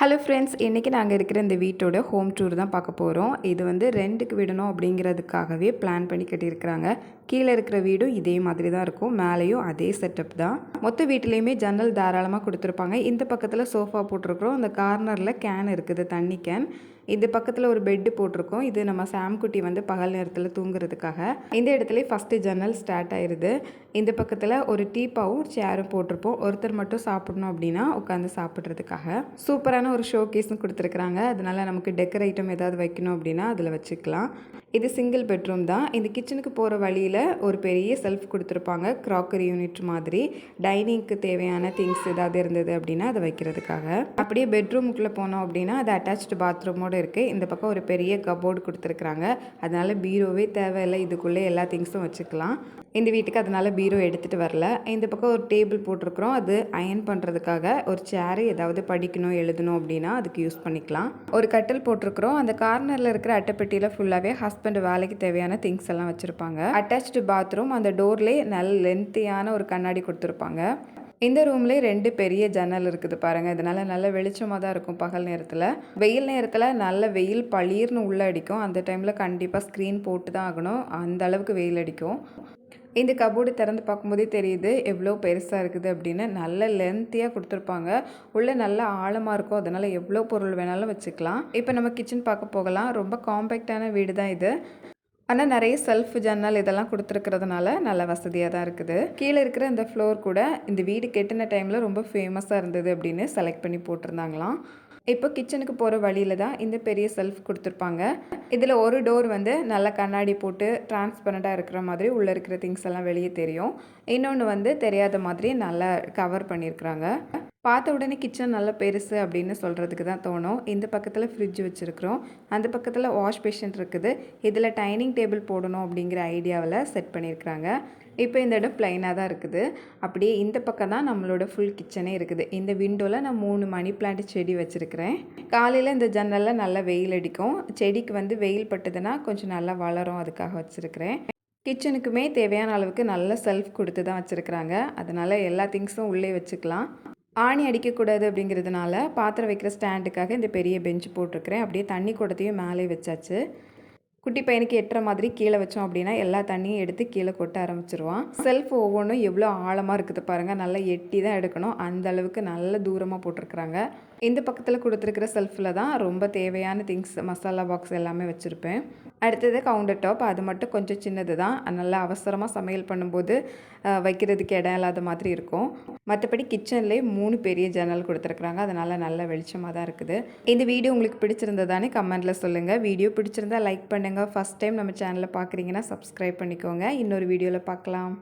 Hello friends இன்றைக்கி நாங்கள் இருக்கிற இந்த வீட்டோட ஹோம் டூர் தான் பார்க்க போகிறோம் இது வந்து ரெண்டுக்கு விடணும் அப்படிங்கிறதுக்காகவே பிளான் பண்ணி கட்டியிருக்கிறாங்க. கீழே இருக்கிற வீடும் இதே மாதிரி தான் இருக்கும். மேலேயும் அதே செட்டப் தான். மொத்த வீட்டிலையுமே ஜன்னல் தாராளமாக கொடுத்துருப்பாங்க. இந்த பக்கத்தில் சோஃபா போட்டிருக்கிறோம். அந்த கார்னரில் கேன் இருக்குது தண்ணி கேன் இந்த பக்கத்தில் ஒரு பெட்டு போட்டிருக்கோம். இது நம்ம சாம்குட்டி வந்து பகல் நேரத்தில் தூங்குறதுக்காக. இந்த இடத்துல ஃபஸ்ட்டு ஜன்னல் ஸ்டார்ட் ஆயிடுது இந்த பக்கத்தில் ஒரு டீப்பாவும் சேரும் போட்டிருப்போம். ஒருத்தர் மட்டும் சாப்பிடணும் அப்படின்னா உட்காந்து சாப்பிட்றதுக்காக. சூப்பரான ஒரு ஷோ கேஸும் கொடுத்துருக்குறாங்க. அதனால நமக்கு டெக்கர் ஐட்டம் ஏதாவது வைக்கணும் அப்படின்னா அதில் வச்சுக்கலாம். இது சிங்கிள் பெட்ரூம் தான். இந்த கிச்சனுக்கு போகிற வழியில் ஒரு பெரிய செல்ஃப் கொடுத்துருப்பாங்க. க்ராக்கரி யூனிட் மாதிரி. டைனிங்க்கு தேவையான திங்ஸ் ஏதாவது இருந்தது அப்படின்னா அதை வைக்கிறதுக்காக. அப்படியே பெட்ரூமுக்குள்ளே போனோம் அப்படின்னா அது அட்டாச்சு பாத்ரூமோடு இருக்குது இந்த பக்கம் ஒரு பெரிய கபோர்டு கொடுத்துருக்குறாங்க. அதனால் பீரோவே தேவையில்லை. இதுக்குள்ளே எல்லா திங்ஸும் வச்சுக்கலாம். இந்த வீட்டுக்கு அதனால் பீரோ எடுத்துகிட்டு வரல. இந்த பக்கம் ஒரு டேபிள் போட்டிருக்கிறோம். அது அயன் பண்ணுறதுக்காக ஒரு சேரு ஏதாவது படிக்கணும் எழுதணும் அப்படின்னா அதுக்கு யூஸ் பண்ணிக்கலாம். ஒரு கட்டில் போட்டிருக்கிறோம். அந்த கார்னரில் இருக்கிற அட்டைப்பெட்டியில் ஃபுல்லாகவே ஹஸ்பண்ட் வேலைக்கு தேவையான திங்ஸ் எல்லாம் வச்சுருப்பாங்க. அட்டாச்டு பாத்ரூம் அந்த டோர்லேயே நல்ல லென்த்தியான ஒரு கண்ணாடி கொடுத்துருப்பாங்க. இந்த ரூம்லேயே ரெண்டு பெரிய ஜன்னல் இருக்குது பாருங்கள் இதனால் நல்ல வெளிச்சமாக தான் இருக்கும் பகல் நேரத்தில். வெயில் நேரத்தில் நல்ல வெயில் பளிர்னு உள்ளே அடிக்கும். அந்த டைமில் கண்டிப்பாக ஸ்க்ரீன் போட்டு தான் ஆகணும். அந்த அளவுக்கு வெயில் அடிக்கும். இந்த கபோர்டு திறந்து பார்க்கும்போதே தெரியுது எவ்வளோ பெருசாக இருக்குது அப்படின்னு. நல்ல லென்த்தியாக கொடுத்துருப்பாங்க. உள்ளே நல்ல ஆழமாக இருக்கும். அதனால் எவ்வளோ பொருள் வேணாலும் வச்சுக்கலாம். இப்போ நம்ம கிச்சன் பார்க்க போகலாம். ரொம்ப காம்பேக்டான வீடு தான் இது. ஆனால் நிறைய செல்ஃப் ஜன்னல் இதெல்லாம் கொடுத்துருக்கிறதுனால நல்ல வசதியாக தான் இருக்குது. கீழே இருக்கிற இந்த ஃப்ளோர் கூட இந்த வீடு கெட்டின டைமில் ரொம்ப ஃபேமஸாக இருந்தது அப்படின்னு செலக்ட் பண்ணி போட்டிருந்தாங்களாம். இப்போ கிச்சனுக்கு போகிற வழியில் தான் இந்த பெரிய செல்ஃப் கொடுத்துருப்பாங்க. இதில் ஒரு டோர் வந்து நல்லா கண்ணாடி போட்டு டிரான்ஸ்பரண்ட்டாக இருக்கிற மாதிரி உள்ளே இருக்கிற திங்ஸ் எல்லாம் வெளியே தெரியும். இன்னொன்று வந்து தெரியாத மாதிரி நல்லா கவர் பண்ணியிருக்கிறாங்க. பார்த்த உடனே கிச்சன் நல்ல பெருசு அப்படின்னு சொல்கிறதுக்கு தான் தோணும். இந்த பக்கத்தில் ஃப்ரிட்ஜ் வச்சுருக்குறோம். அந்த பக்கத்தில் வாஷ் பேஷன் இருக்குது. இதில் டைனிங் டேபிள் போடணும் அப்படிங்கிற ஐடியாவில் செட் பண்ணியிருக்கிறாங்க இப்போ இந்த இடம் ப்ளைனாக தான் இருக்குது. அப்படியே இந்த பக்கம் தான் நம்மளோட ஃபுல் கிச்சனே இருக்குது. இந்த விண்டோவில் நான் மூணு மணி பிளான்ட் செடி வச்சுருக்கிறேன். காலையில் இந்த ஜன்னலில் நல்லா வெயில் அடிக்கும். செடிக்கு வந்து வெயில் பட்டுதுன்னா கொஞ்சம் நல்லா வளரும் அதுக்காக வச்சுருக்கிறேன். கிச்சனுக்குமே தேவையான அளவுக்கு நல்ல செல்ஃப் கொடுத்து தான் வச்சுருக்குறாங்க. அதனால் எல்லா திங்ஸும் உள்ளே வச்சுக்கலாம். ஆணி அடிக்கக்கூடாது அப்படிங்கிறதுனால பாத்திரம் வைக்கிற ஸ்டாண்டுக்காக இந்த பெரிய பெஞ்ச் போட்டிருக்கிறேன். அப்படியே தண்ணி குடத்தையும் மேலே வச்சாச்சு. குட்டி பையனுக்கு எட்டுற மாதிரி கீழே வச்சோம் அப்படின்னா எல்லா தண்ணியும் எடுத்து கீழே கொட்ட ஆரம்பிச்சிருவான். செல்ஃப் ஒவ்வொன்றும் எவ்வளோ ஆழமாக இருக்குது பாருங்கள் நல்லா எட்டி தான் எடுக்கணும். அந்த அளவுக்கு நல்ல தூரமாக போட்டிருக்கிறாங்க. இந்த பக்கத்தில் கொடுத்துருக்கிற செல்ஃபில் தான் ரொம்ப தேவையான திங்ஸ் மசாலா பாக்ஸ் எல்லாமே வச்சுருப்பேன். அடுத்தது கவுண்டர் டாப் அது மட்டும் கொஞ்சம் சின்னது தான். நல்லா அவசரமாக சமையல் பண்ணும்போது வைக்கிறதுக்கு இடம் இல்லாத மாதிரி இருக்கும். மற்றபடி கிச்சன்லேயே மூணு பெரிய ஜன்னல் கொடுத்துருக்குறாங்க. அதனால் நல்ல வெளிச்சமாக தான் இருக்குது. இந்த வீடியோ உங்களுக்கு பிடிச்சிருந்ததானே கமெண்ட்டில் சொல்லுங்கள் வீடியோ பிடிச்சிருந்தா லைக் பண்ணுங்கள் ஃபஸ்ட் டைம் நம்ம சேனலை பார்க்குறீங்கன்னா சப்ஸ்கிரைப் பண்ணிக்கோங்க. இன்னொரு வீடியோவில் பார்க்கலாம்